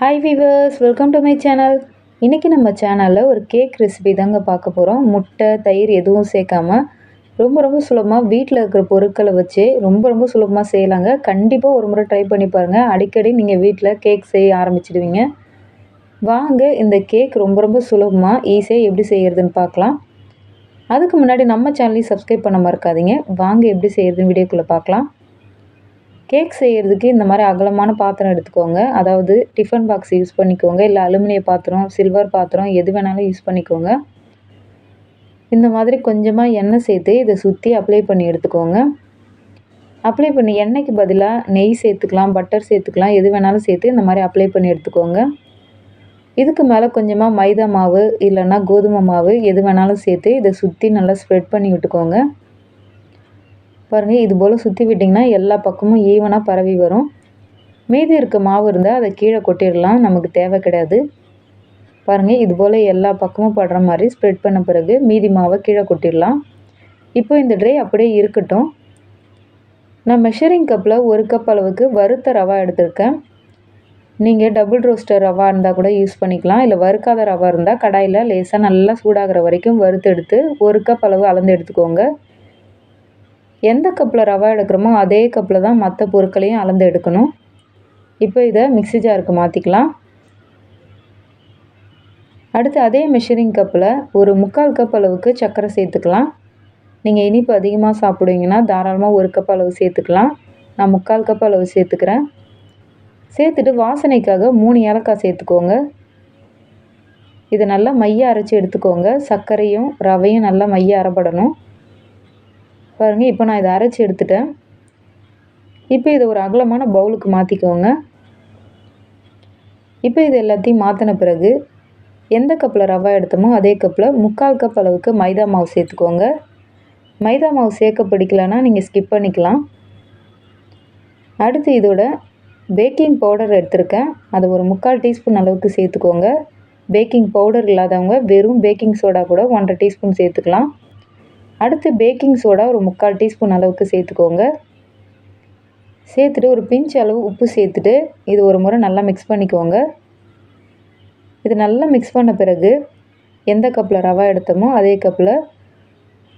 Hi viewers welcome to my channel இன்றைக்கி நம்ம சேனலில் ஒரு கேக் ரெசிபி தாங்க பார்க்க போகிறோம் முட்டை தயிர் எதுவும் சேர்க்காம ரொம்ப ரொம்ப சுலபமாக வீட்டில் இருக்கிற பொருட்களை வச்சு ரொம்ப ரொம்ப சுலபமாக செய்யலாங்க. கண்டிப்பாக ஒரு முறை ட்ரை பண்ணி பாருங்கள் அடிக்கடி நீங்கள் வீட்டில் கேக் செய்ய ஆரம்பிச்சிடுவீங்க. வாங்க இந்த கேக் ரொம்ப ரொம்ப சுலபமாக ஈஸியாக எப்படி செய்கிறதுன்னு பார்க்கலாம். அதுக்கு முன்னாடி நம்ம சேனலையும் சப்ஸ்கிரைப் பண்ண மறக்காதீங்க. வாங்க எப்படி செய்கிறதுன்னு வீடியோக்குள்ளே பார்க்கலாம். கேக் செய்கிறதுக்கு இந்த மாதிரி அகலமான பாத்திரம் எடுத்துக்கோங்க. அதாவது டிஃபன் பாக்ஸ் யூஸ் பண்ணிக்கோங்க. இல்லை அலுமினிய பாத்திரம் சில்வர் பாத்திரம் எது வேணாலும் யூஸ் பண்ணிக்கோங்க. இந்த மாதிரி கொஞ்சமாக எண்ணெய் சேர்த்து இதை சுற்றி அப்ளை பண்ணி எடுத்துக்கோங்க. அப்ளை பண்ணி எண்ணெய்க்கு பதிலாக நெய் சேர்த்துக்கலாம் பட்டர் சேர்த்துக்கலாம் எது வேணாலும் சேர்த்து இந்த மாதிரி அப்ளை பண்ணி எடுத்துக்கோங்க. இதுக்கு மேலே கொஞ்சமாக மைதா மாவு இல்லைன்னா கோதுமை மாவு எது வேணாலும் சேர்த்து இதை சுற்றி நல்லா ஸ்ப்ரெட் பண்ணி விட்டுக்கோங்க. பாருங்கள் இது போல் சுற்றி விட்டிங்கன்னா எல்லா பக்கமும் ஈவனாக பரவி வரும். மீதி இருக்க மாவு இருந்தால் அதை கீழே கொட்டிடலாம் நமக்கு தேவை கிடையாது. பாருங்கள் இது போல் எல்லா பக்கமும் படுற மாதிரி ஸ்ப்ரெட் பண்ண பிறகு மீதி மாவை கீழே கொட்டிடலாம். இப்போ இந்த ட்ரை அப்படியே இருக்கட்டும். நான் மெஷரிங் கப்பில் ஒரு கப் அளவுக்கு வறுத்த ரவா எடுத்திருக்கேன். நீங்கள் டபுள் ரோஸ்டர் ரவா இருந்தால் கூட யூஸ் பண்ணிக்கலாம். இல்லை வறுக்காத ரவா இருந்தால் கடாயில் லேசாக நல்லா சூடாகிற வரைக்கும் வறுத்து எடுத்து ஒரு கப் அளவு அளந்து எடுத்துக்கோங்க. எந்த கப்பில் ரவா எடுக்கிறோமோ அதே கப்பில் தான் மற்ற பொருட்களையும் அளந்து எடுக்கணும். இப்போ இதை மிக்சி ஜாருக்கு மாற்றிக்கலாம் அடுத்து அதே மெஷரிங் கப்பில் ஒரு முக்கால் கப் அளவுக்கு சர்க்கரை சேர்த்துக்கலாம். நீங்கள் இனிப்பு அதிகமாக சாப்பிடுவீங்கன்னா தாராளமாக ஒரு கப் அளவு சேர்த்துக்கலாம். நான் முக்கால் கப் அளவு சேர்த்துக்கிறேன். சேர்த்துட்டு வாசனைக்காக மூணு ஏலக்காய் சேர்த்துக்கோங்க. இதை நல்லா மைய அரைச்சி எடுத்துக்கோங்க. சர்க்கரையும் ரவையும் நல்லா மைய அரைப்படணும். பாருங்கள் இப்போ நான் இதை அரைச்சி எடுத்துட்டேன். இப்போ இதை ஒரு அகலமான பவுலுக்கு மாற்றிக்கோங்க இப்போ இது எல்லாத்தையும் மாற்றின பிறகு எந்த கப்பில் ரவா எடுத்தோமோ அதே கப்பில் முக்கால் கப் அளவுக்கு மைதா மாவு சேர்த்துக்கோங்க. மைதா மாவு சேர்க்க பிடிக்கலன்னா நீங்கள் ஸ்கிப் பண்ணிக்கலாம். அடுத்து இதோட பேக்கிங் பவுடர் எடுத்திருக்கேன். அதை ஒரு முக்கால் டீஸ்பூன் அளவுக்கு சேர்த்துக்கோங்க. பேக்கிங் பவுடர் இல்லாதவங்க வெறும் பேக்கிங் சோடா கூட ஒன்றரை டீஸ்பூன் சேர்த்துக்கலாம். அடுத்து பேக்கிங் சோடா ஒரு முக்கால் டீஸ்பூன் அளவுக்கு சேர்த்துக்கோங்க. சேர்த்துட்டு ஒரு பிஞ்ச் அளவு உப்பு சேர்த்துட்டு இது ஒரு முறை நல்லா மிக்ஸ் பண்ணிக்கோங்க. இது நல்லா மிக்ஸ் பண்ண பிறகு எந்த கப்பில் ரவா எடுத்தோமோ அதே கப்பில்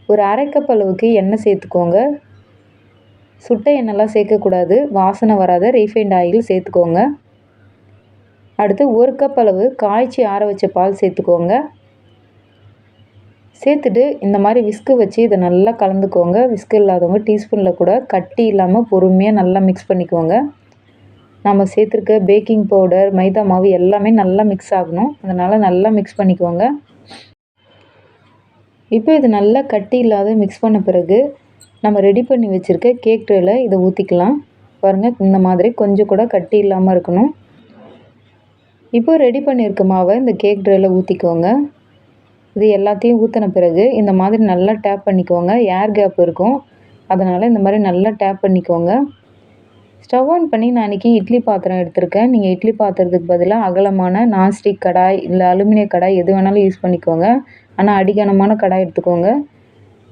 ஒரு அரை கப் அளவுக்கு எண்ணெய் சேர்த்துக்கோங்க. சுட்ட எண்ணெய்லாம் சேர்க்கக்கூடாது வாசனை வராத ரீஃபைண்ட் ஆயில் சேர்த்துக்கோங்க. அடுத்து ஒரு கப் அளவு காய்ச்சி ஆற வச்ச பால் சேர்த்துக்கோங்க. சேர்த்துட்டு இந்த மாதிரி விஸ்கு வச்சு இதை நல்லா கலந்துக்கோங்க. விஸ்கு இல்லாதவங்க டீஸ்பூனில் கூட கட்டி இல்லாமல் பொறுமையாக நல்லா மிக்ஸ் பண்ணிக்கோங்க. நம்ம சேர்த்துருக்க பேக்கிங் பவுடர் மைதா மாவு எல்லாமே நல்லா மிக்ஸ் ஆகணும். அதனால் நல்லா மிக்ஸ் பண்ணிக்கோங்க. இப்போ இது நல்லா கட்டி இல்லாத மிக்ஸ் பண்ண பிறகு நம்ம ரெடி பண்ணி வச்சுருக்க கேக் ட்ரேயில் இதை ஊற்றிக்கலாம் பாருங்கள் இந்த மாதிரி கொஞ்சம் கூட கட்டி இல்லாமல் இருக்கணும். இப்போ ரெடி பண்ணியிருக்க மாவை இந்த கேக் ட்ரேயில் ஊற்றிக்கோங்க இது எல்லாத்தையும் ஊற்றின பிறகு இந்த மாதிரி நல்லா டேப் பண்ணிக்கோங்க. ஏர் கேப் இருக்கும். அதனால் இந்த மாதிரி நல்லா டேப் பண்ணிக்கோங்க. ஸ்டவ் ஆன் பண்ணி நான் இன்றைக்கி இட்லி பாத்திரம் எடுத்திருக்கேன். நீங்கள் இட்லி பாத்திரத்துக்கு பதிலாக அகலமான நான்ஸ்டிக் கடாய் இல்லை அலுமினிய கடாய் எது வேணாலும் யூஸ் பண்ணிக்கோங்க. ஆனால் அடிகனமான கடாய் எடுத்துக்கோங்க.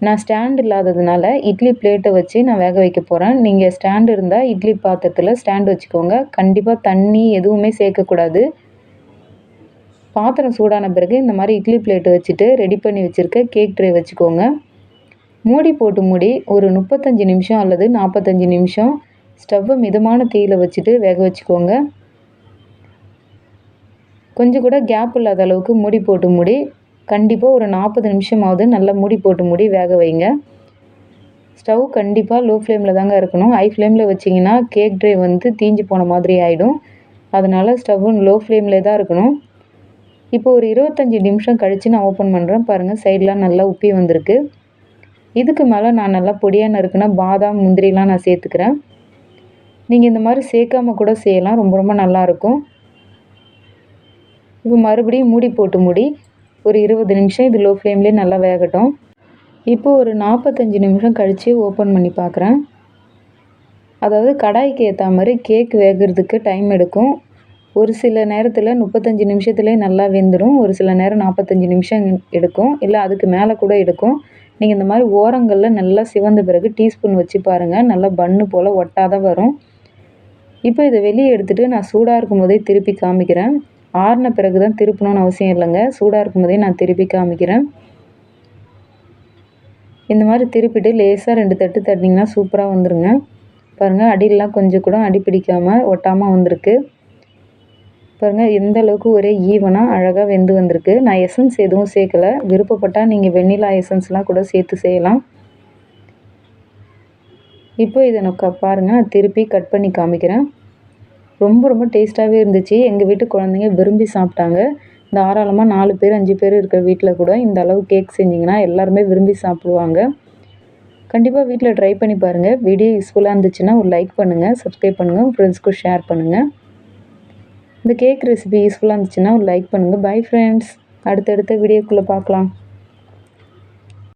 நான் ஸ்டாண்ட் இல்லாததுனால இட்லி பிளேட்டை வச்சு நான் வேக வைக்க போகிறேன் நீங்கள் ஸ்டாண்ட் இருந்தால் இட்லி பாத்திரத்தில் ஸ்டாண்ட் வச்சுக்கோங்க. கண்டிப்பாக தண்ணி எதுவுமே சேர்க்கக்கூடாது. பாத்திரம் சூடான பிறகு இந்த மாதிரி இட்லி பிளேட் வச்சுட்டு ரெடி பண்ணி வச்சுருக்க கேக் ட்ரே வச்சுக்கோங்க. மூடி போட்டு மூடி ஒரு முப்பத்தஞ்சு நிமிஷம் அல்லது நாற்பத்தஞ்சு நிமிஷம் ஸ்டவ்வை மிதமான தீயில் வச்சுட்டு வேக வச்சுக்கோங்க. கொஞ்சம் கூட கேப் இல்லாத அளவுக்கு மூடி போட்டு மூடி கண்டிப்பாக ஒரு நாற்பது நிமிஷமாவது நல்லா மூடி போட்டு மூடி வேக வைங்க. ஸ்டவ் கண்டிப்பாக லோ ஃப்ளேமில் தாங்க இருக்கணும். ஹை ஃப்ளேமில் வச்சிங்கன்னா கேக் ட்ரே வந்து தீஞ்சு போன மாதிரி ஆகிடும் அதனால் ஸ்டவ்வும் லோ ஃப்ளேமில் தான் இருக்கணும். இப்போ ஒரு இருபத்தஞ்சி நிமிஷம் கழித்து நான் ஓப்பன் பண்ணுறேன் பாருங்கள் சைடெலாம் நல்லா உப்பி வந்திருக்கு. இதுக்கு மேலே நான் நல்லா பொடியாக நறுக்குனா பாதாம் முந்திரிலாம் நான் சேர்த்துக்கிறேன். நீங்கள் இந்த மாதிரி சேர்க்காம கூட செய்யலாம். ரொம்ப ரொம்ப நல்லாயிருக்கும் இப்போ மறுபடியும் மூடி போட்டு மூடி ஒரு இருபது நிமிஷம் இது லோ ஃப்ளேம்லேயே நல்லா வேகட்டும். இப்போ ஒரு நாற்பத்தஞ்சு நிமிஷம் கழித்து ஓப்பன் பண்ணி பார்க்குறேன் அதாவது கடாய்க்கு ஏற்ற மாதிரி கேக் வேகிறதுக்கு டைம் எடுக்கும். ஒரு சில நேரத்தில் முப்பத்தஞ்சு நிமிஷத்துலேயே நல்லா வெந்துடும் ஒரு சில நேரம் நாற்பத்தஞ்சு நிமிஷம் எடுக்கும் இல்லை அதுக்கு மேலே கூட எடுக்கும். நீங்கள் இந்த மாதிரி ஓரங்களில் நல்லா சிவந்த பிறகு டீஸ்பூன் வச்சு பாருங்கள் நல்லா பன்னு போல் ஒட்டாத வரும். இப்போ இதை வெளியே எடுத்துகிட்டு நான் சூடாக இருக்கும் போதே திருப்பி காமிக்கிறேன். ஆறின பிறகு தான் திருப்பணும்னு அவசியம் இல்லைங்க. சூடாக இருக்கும் போதே நான் திருப்பி காமிக்கிறேன். இந்த மாதிரி திருப்பிட்டு லேசாக ரெண்டு தட்டு தட்டினீங்கன்னா சூப்பராக வந்துடுங்க பாருங்கள் அடியெல்லாம் கொஞ்சம் கூட அடி பிடிக்காமல் ஒட்டாமல் வந்திருக்கு. பாருங்கள் எந்த அளவுக்கு ஒரே ஈவனாக அழகாக வெந்து வந்திருக்கு. நான் எசன்ஸ் எதுவும் சேர்க்கலை. விருப்பப்பட்டால் நீங்கள் வெண்ணிலா எசன்ஸ்லாம் கூட சேர்த்து செய்யலாம். இப்போ இதை நான் க பாருங்கள் நான் திருப்பி கட் பண்ணி காமிக்கிறேன். ரொம்ப ரொம்ப டேஸ்ட்டாகவே இருந்துச்சு. எங்கள் வீட்டு குழந்தைங்க விரும்பி சாப்பிட்டாங்க. தாராளமாக நாலு பேர் அஞ்சு பேர் இருக்கிற வீட்டில் கூட இந்த அளவு கேக் செஞ்சிங்கன்னா எல்லாருமே விரும்பி சாப்பிடுவாங்க. கண்டிப்பாக வீட்டில் ட்ரை பண்ணி பாருங்கள் வீடியோ யூஸ்ஃபுல்லாக இருந்துச்சுன்னா ஒரு லைக் பண்ணுங்கள் சப்ஸ்கிரைப் பண்ணுங்கள் ஃப்ரெண்ட்ஸ்க்கும் ஷேர் பண்ணுங்கள் இந்த கேக் ரெசிபி யூஸ்ஃபுல்லாக இருந்துச்சுன்னா ஒரு லைக் பண்ணுங்கள் பை ஃப்ரெண்ட்ஸ் அடுத்தடுத்த வீடியோக்குள்ளே பார்க்கலாம்.